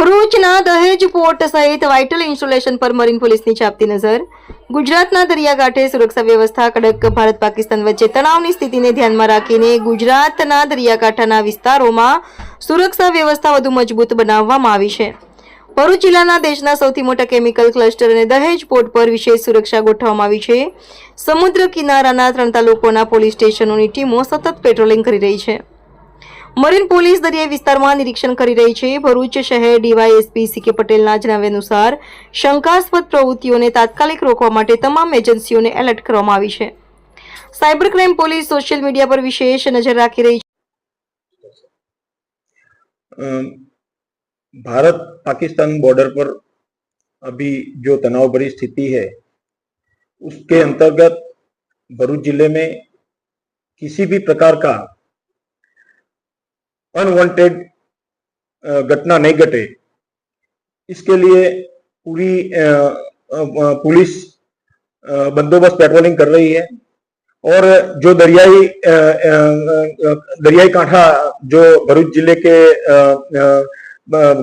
ભરૂચના દહેજ પોર્ટ સહિત વાઇટલ ઇન્સ્ટોલેશન પર મરીન પોલીસની ચાપતી નજર. ગુજરાતના દરિયાકાંઠે સુરક્ષા વ્યવસ્થા કડક, ભારત પાકિસ્તાન વચ્ચે તણાવની સ્થિતિને ધ્યાનમાં રાખીને ગુજરાતના દરિયાકાંઠાના વિસ્તારોમાં સુરક્ષા વ્યવસ્થા વધુ મજબૂત બનાવવામાં આવી છે. ભરૂચ જિલ્લાના દેશના સૌથી મોટા કેમિકલ ક્લસ્ટર અને દહેજ પોર્ટ પર વિશેષ સુરક્ષા ગોઠવવામાં આવી છે. સમુદ્ર કિનારાના ત્રણ તાલુકોના પોલીસ સ્ટેશનોની ટીમો સતત પેટ્રોલિંગ કરી રહી છે. મરીન પોલીસ દરિયાઈ વિસ્તારમાં નિરીક્ષણ કરી રહી છે ભરૂચ શહેર ડીવાયએસપી સી કે પટેલના જણાવ્યા અનુસાર શંકાસ્પદ પ્રવૃત્તિઓને તાત્કાલિક રોકવા માટે તમામ એજન્સીઓને એલર્ટ કરવામાં આવી છે cyber crime police social media પર વિશેષ નજર રાખી રહી છે अम, भारत पाकिस्तान बॉर्डर पर अभी जो तनाव भरी स्थिति है उसके अंतर्गत भरूच जिले में किसी भी प्रकार का अनवांटेड घटना नहीं घटे। इसके लिए पूरी पुलिस बंदोबस्त पेट्रोलिंग कर रही है। और जो दरियाई दरियाई कांठा, जो भरूच ज़िले के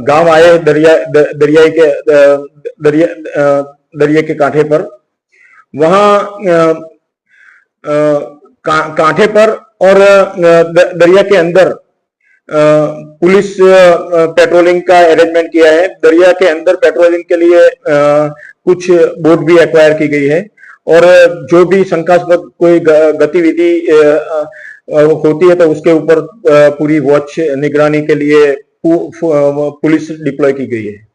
गाँव आए दरिया दरियाई के दरिया दरिया के कांठे पर, वहाँ कांठे पर और दरिया के अंदर पुलिस पेट्रोलिंग का अरेंजमेंट किया है। दरिया के अंदर पेट्रोलिंग के लिए कुछ बोट भी एक्वायर की गई है। और जो भी शंकास्पद कोई गतिविधि होती है तो उसके ऊपर पूरी वॉच निगरानी के लिए पुलिस डिप्लॉय की गई है।